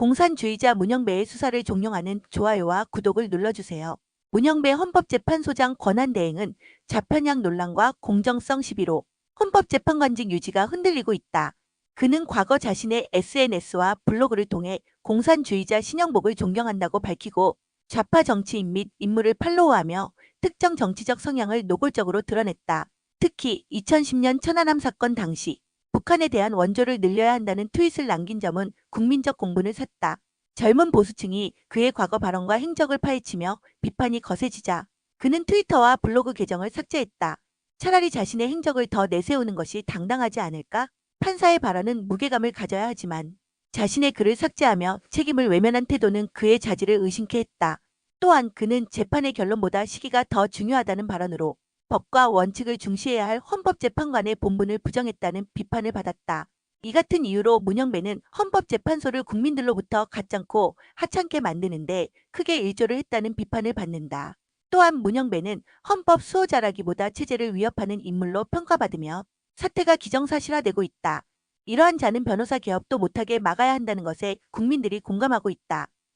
공산주의자 문영배의 수사를 종용하는 좋아요와 구독을 눌러주세요. 문영배 헌법재판소장 권한대행은 자편양 논란과 공정성 시비로 헌법재판관직 유지가 흔들리고 있다. 그는 과거 자신의 SNS와 블로그를 통해 공산주의자 신영복을 존경한다고 밝히고 좌파 정치인 및 인물을 팔로우하며 특정 정치적 성향을 노골적으로 드러냈다. 특히 2010년 천안함 사건 당시 북한에 대한 원조를 늘려야 한다는 트윗을 남긴 점은 국민적 공분을 샀다. 젊은 보수층이 그의 과거 발언과 행적을 파헤치며 비판이 거세지자 그는 트위터와 블로그 계정을 삭제했다. 차라리 자신의 행적을 더 내세우는 것이 당당하지 않을까? 판사의 발언은 무게감을 가져야 하지만 자신의 글을 삭제하며 책임을 외면한 태도는 그의 자질을 의심케 했다. 또한 그는 재판의 결론보다 시기가 더 중요하다는 발언으로 법과 원칙을 중시해야 할 헌법재판관의 본분을 부정했다는 비판을 받았다. 이 같은 이유로 문영배는 헌법재판소를 국민들로부터 가짱코 하찮게 만드는데 크게 일조를 했다는 비판을 받는다. 또한 문영배는 헌법 수호자라기보다 체제를 위협하는 인물로 평가받으며 사태가 기정사실화되고 있다. 이러한 자는 변호사 개업도 못하게 막아야 한다는 것에 국민들이 공감하고 있다.